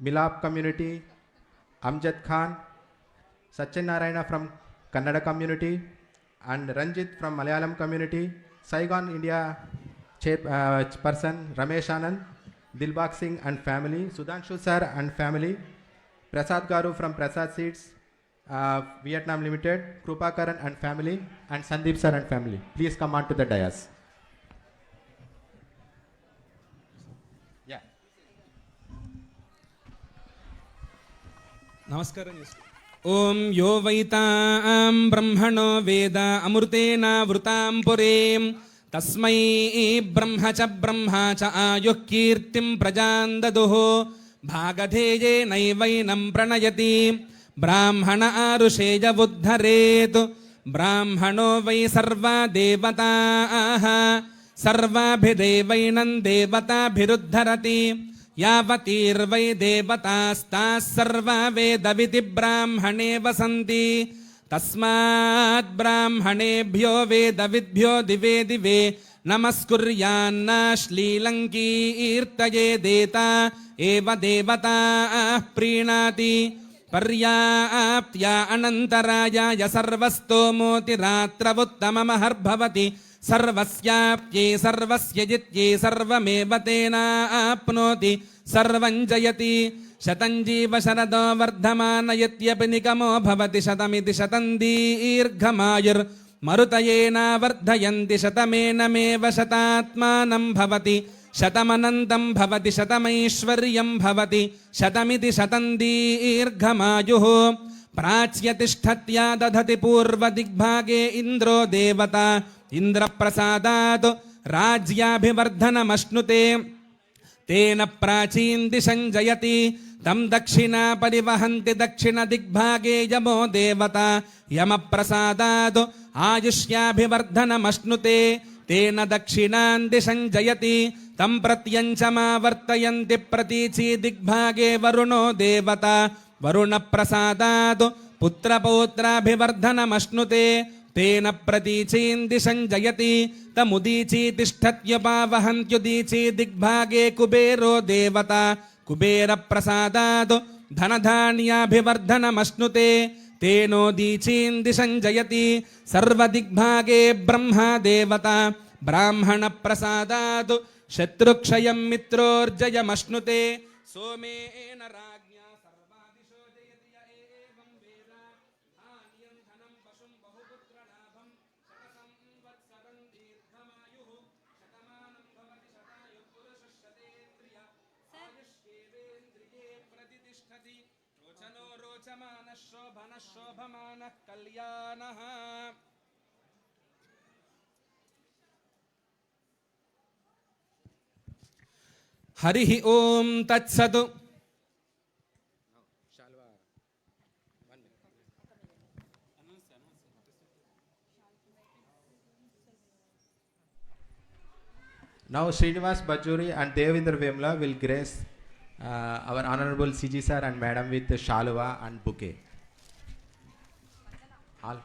Milap community, Amjad Khan, Satyanarayana from Kannada community, and Ranjit from Malayalam community, Saigon India chair, uh, person Ramesh Anand, Dilbag Singh and family, Sudhanshu sir and family, Prasad Garu from Prasad Seeds, uh, Vietnam Limited, Krupakaran and family, and Sandeep sir and family. Please come on to the dais. నమస్కారం చేసుకో. ఓం యో వైతాం బ్రహ్మణో వేద అమృతేన వృతాం పురీం. తస్మై బ్రహ్మ చ బ్రహ్మ చ ఆయుః కీర్తిం ప్రజాం దదుః. భాగధేయేనైవైనం ప్రణయతి. బ్రాహ్మణ ఆరుషేయ ఉద్ధరేత్. బ్రాహ్మణో why సర్వా దేవతాః సర్వాభిదేవైనం దేవతాభిరుద్ధరతి. యావతీర్వై దేవతాస్తాः సర్వా బ్రాహ్మణే Vasanthi తస్మాత్ బ్రాహ్మణేభ్యో వేదవిద్భ్యో దివే దివే నమస్కుర్యాన్న శ్లీలంకీర్తయేదేత ఏవ దేవతా ప్రీణాతి పర్యాప్త్యా అనంతరాయాయ సర్వస్తోమోతిరాత్రవుత్తమమహర్భవతి సర్వస్యాప్త్యే సర్వస్య జిత్యే సర్వమేవ తేనాప్నోతి సర్వం జయతి. శతం జీవ శరదో వర్ధమానయత్యపి నిగమో భవతి. శతమితి శతం దీర్ఘమాయుర్. మరుతయేనా వర్ధయంతి. శతమేనమేవ శతాత్మానం భవతి. శతమనంతం భవతి. శతమైశ్వర్యం భవతి. శతమితి శతం దీర్ఘమాయు. ప్రాచ్యతిష్టత్యా దధతి పూర్వదిగ్భాగే ఇంద్రో దేవత ఇంద్రప్రసాదాత్ రాజ్యాభివర్ధనమశ్నుతే తేన ప్రాచీన్ దిశం జయతి తం దక్షిణా పరివహంతి దక్షిణ దిగ్భాగే యమో దేవత యమ ప్రసాదాద్ ఆయుష్యాభివర్ధనమశ్నుతే తేన దక్షిణాం దిశం జయతి తం ప్రత్యంచమావర్తయంతి ప్రతీచీ దిగ్భాగే వరుణో వరుణ ప్రసాదాద్ పుత్రపౌత్రాభివర్ధనమశ్నుతే తేన ప్రతీచీం దిశం జయతి తముదీచీ తిష్టత్యుపావహంత్యుదీచీ దిగ్భాగే కుబేరో దేవత కుబేర ప్రసాదాత్ ధనధాన్యాభివర్ధనమశ్నుతే తేనోదీచీం దిశం జయతి సర్వదిగ్భాగే బ్రహ్మా దేవత బ్రాహ్మణ ప్రసాదాత్ శత్రుక్షయం మిత్రోర్జయమశ్నుతే సోమేన రా రోచనో రోచమానః శోభనః శోభమానః కళ్యాణః హరి ఓం తత్సత్ Now Srinivas Bajuri and Devendra Vemla will grace our Honorable CG sir and Madam with the Shalwa and bouquet. All.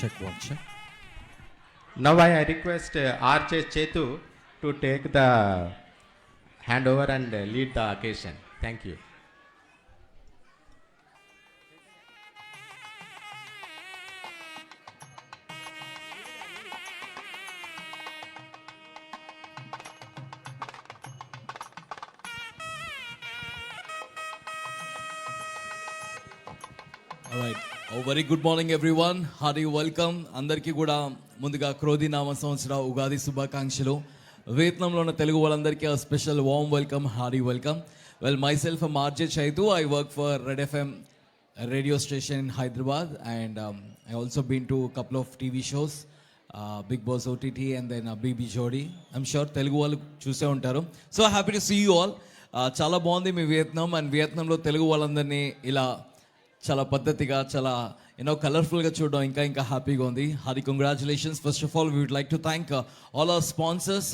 Check one, check. Now I request uh, R.J. Chetu to take the handover and uh, lead the occasion. Thank you very good morning everyone hearty welcome అందరికీ కూడా ముందుగా క్రోధి నామ సంవత్సర ఉగాది శుభాకాంక్షలు. వియత్నంలో ఉన్న తెలుగు వాళ్ళందరికీ special warm welcome hearty welcome well myself మార్జే Chaitu I work for Red FM radio station in Hyderabad and I also been to couple of TV shows Bigg Boss OTT and then BB Jodi I'm sure Telugu వాళ్ళు చూసే ఉంటారు. So happy to see you all చాలా బాగుంది మీ Vietnam and వియత్నంలో తెలుగు వాళ్ళందరినీ ఇలా చాలా పద్ధతిగా చాలా యూనో కలర్ఫుల్గా చూడడం ఇంకా ఇంకా హ్యాపీగా ఉంది. Hari congratulations first of all we'd like to thank all our sponsors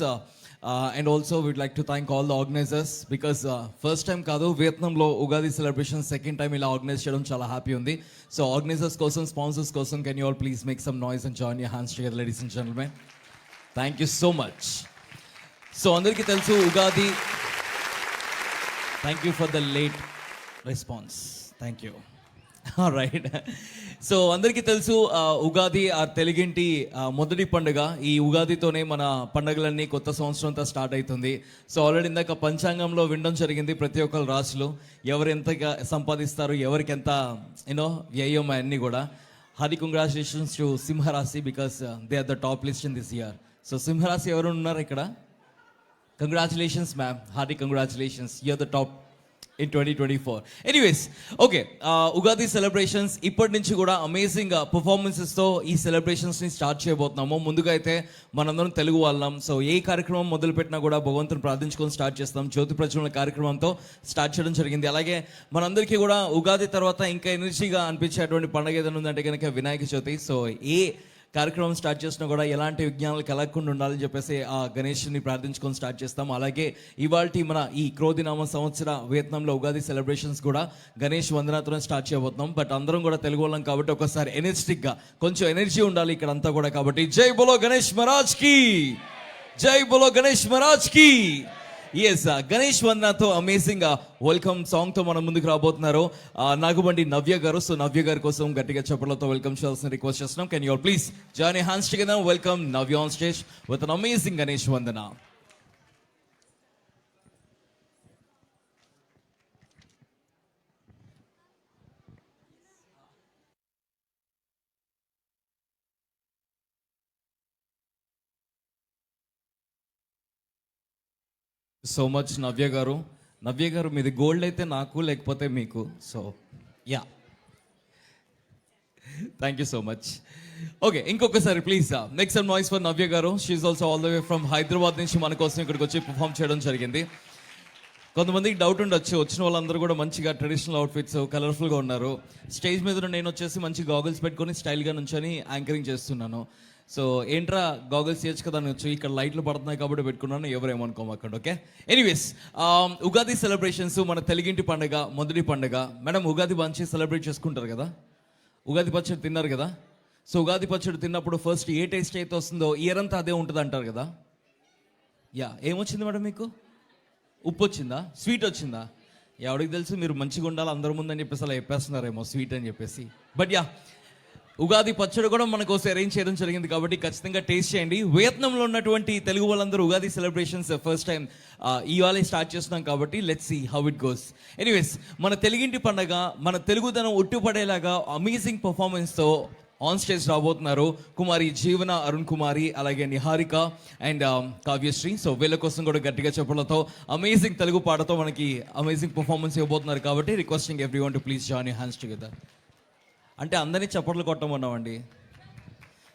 and also we'd like to thank all the organisers because first time కాదు వియత్నంలో ఉగాది సెలబ్రేషన్ సెకండ్ టైం ఇలా ఆర్గనైజ్ చేయడం చాలా హ్యాపీ ఉంది. సో ఆర్గనైజర్స్ కోసం sponsors కోసం can you all please make some noise and join you hands together ladies and gentlemen thank you so much so అందరికీ తెలుసు Ugadi. Thank you for the late response thank you right so అందరికీ తెలుసు ఉగాది ఆ తెలుగింటి మొదటి పండుగ. ఈ ఉగాదితోనే మన పండుగలన్నీ కొత్త సంవత్సరం అంతా స్టార్ట్ అవుతుంది. సో ఆల్రెడీ ఇందాక పంచాంగంలో వినడం జరిగింది ప్రతి ఒక్కరు రాశులు. ఎవరు ఎంతగా సంపాదిస్తారు ఎవరికి ఎంత యూనో వ్యయం అన్నీ కూడా. హరి కంగ్రాచులేషన్స్ టు సింహరాశి because they are the top list in this year so సింహరాశి ఎవరు ఉన్నారు ఇక్కడ? Congratulations ma'am hearty congratulations you're the top in twenty twenty four anyways okay Ugadi celebrations ఇప్పటి నుంచి కూడా అమేజింగ్ పర్ఫార్మెన్సెస్తో ఈ సెలబ్రేషన్స్ని స్టార్ట్ చేయబోతున్నాము. ముందుగా అయితే మనందరం తెలుగు వాళ్ళం. సో ఏ కార్యక్రమం మొదలుపెట్టినా కూడా భగవంతుని ప్రార్థించుకొని స్టార్ట్ చేస్తాం. జ్యోతి ప్రచురణ కార్యక్రమంతో స్టార్ట్ చేయడం జరిగింది. అలాగే మనందరికీ కూడా ఉగాది తర్వాత ఇంకా ఎనర్జీగా అనిపించేటువంటి పండుగ ఏదైనా ఉందంటే కనుక వినాయక చవితి. సో ఏ కార్యక్రమం స్టార్ట్ చేసినా కూడా ఎలాంటి విజ్ఞానాలు కలగకుండా ఉండాలని చెప్పేసి ఆ గణేష్ని ప్రార్థించుకొని స్టార్ట్ చేస్తాం. అలాగే ఇవాళ మన ఈ క్రోధినామ సంవత్సర వియత్నంలో ఉగాది సెలబ్రేషన్స్ కూడా గణేష్ వందనాతో స్టార్ట్ చేయబోతున్నాం. బట్ అందరం కూడా తెలుగు వాళ్ళం కాబట్టి ఒకసారి ఎనర్జెటిక్గా కొంచెం ఎనర్జీ ఉండాలి ఇక్కడ అంతా కూడా కాబట్టి. జై బోలో గణేష్ మహారాజ్కి! జై బోలో గణేష్ మహారాజ్కి! ఎస్ గణేష్ వందనతో అమేజింగ్ వెల్కమ్ సాంగ్తో మనం ముందుకు రాబోతున్నారు. Uh, నాగుబండి నవ్య గారు సో నవ్య గారి కోసం గట్టిగా చెప్పలతో వెల్కమ్ చేయాల్సిన రిక్వెస్ట్ చేస్తున్నాం. Can your please join hands together welcome Navya on stage with an amazing Ganesh Vandana so much Navya గారు. నవ్య గారు మీది గోల్డ్ అయితే నాకు లేకపోతే మీకు. So yeah thank you so much okay ఇంకొకసారి please next and noise for Navya గారు. She also all the way from Hyderabad నుంచి మన కోసం ఇక్కడికి వచ్చి పర్ఫామ్ చేయడం జరిగింది. కొంతమందికి డౌట్ ఉండొచ్చు. వచ్చిన వాళ్ళందరూ కూడా మంచిగా ట్రెడిషనల్ అవుట్ఫిట్స్ కలర్ఫుల్గా ఉన్నారు. స్టేజ్ మీద నేను వచ్చేసి మంచి గాగుల్స్ పెట్టుకొని స్టైల్గా నుంచొని యాంకరింగ్ చేస్తున్నాను. సో ఏంట్రా గాగుల్స్ చేయొచ్చు కదా అని వచ్చి ఇక్కడ లైట్లు పడుతున్నాయి కాబట్టి పెట్టుకున్నాను ఎవరేమనుకోమాకండి okay? Anyways um, Ugadi celebrations మన తెలుగింటి పండుగ మొదటి పండుగ. మేడం ఉగాది మంచి సెలబ్రేట్ చేసుకుంటారు కదా? ఉగాది పచ్చడి తిన్నారు కదా? సో ఉగాది పచ్చడి తిన్నప్పుడు ఫస్ట్ ఏ టేస్ట్ అయితే వస్తుందో ఇయర్ అంతా అదే ఉంటుంది అంటారు కదా? యా ఏమొచ్చింది మేడం మీకు? ఉప్పు వచ్చిందా? స్వీట్ వచ్చిందా ఎవరికి తెలుసు మీరు మంచిగా ఉండాలి అందరి ముందని చెప్పేసి అలా చెప్పేస్తున్నారేమో స్వీట్ అని చెప్పేసి. బట్ యా ఉగాది పచ్చడి కూడా మన కోసం అరేంజ్ చేయడం జరిగింది కాబట్టి ఖచ్చితంగా టేస్ట్ చేయండి. వియత్నంలో ఉన్నటువంటి తెలుగు వాళ్ళందరూ ఉగాది సెలబ్రేషన్స్ ఫస్ట్ టైం ఇవాళ స్టార్ట్ చేస్తున్నాం కాబట్టి let's see how it goes anyways మన తెలుగింటి పండగ మన తెలుగుదనం ఒట్టుపడేలాగా అమేజింగ్ పర్ఫార్మెన్స్తో ఆన్ స్టేజ్ రాబోతున్నారు కుమారి జీవన అరుణ్ కుమారి అలాగే Niharika and um, Kavyasri. So వీళ్ళ కోసం కూడా గట్టిగా చెప్పడంతో అమేజింగ్ తెలుగు పాటతో మనకి అమేజింగ్ పర్ఫార్మెన్స్ ఇవ్వబోతున్నారు కాబట్టి requesting everyone to please join hands together అంటే అందరినీ చప్పట్లు కొట్టమన్నామండి.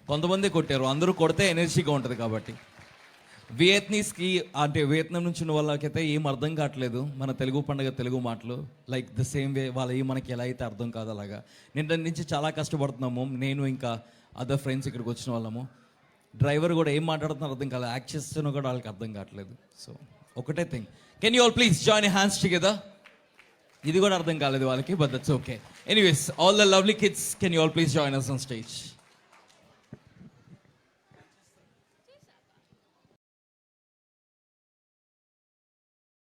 కొంతమంది కొట్టారు అందరూ కొడితే ఎనర్జీగా ఉంటుంది కాబట్టి. వియత్నీస్కి అంటే వియత్నాం నుంచి ఉన్న వాళ్ళకైతే ఏం అర్థం కావట్లేదు. మన తెలుగు పండుగ తెలుగు మాటలు లైక్ ద సేమ్ వే వాళ్ళవి మనకి ఎలా అయితే అర్థం కాదు అలాగా. నిన్న నుంచి చాలా కష్టపడుతున్నాము నేను ఇంకా అదర్ ఫ్రెండ్స్ ఇక్కడికి వచ్చిన వాళ్ళము. డ్రైవర్ కూడా ఏం మాట్లాడుతున్నారు అర్థం కాలేదు యాక్ట్ చేస్తున్నా కూడా వాళ్ళకి అర్థం కావట్లేదు. సో ఒకటే thing can you all please join hands together ఇది కూడా అర్థం కాలేదు వాళ్ళకి but that's okay anyways all the lovely kids can you all please join us on stage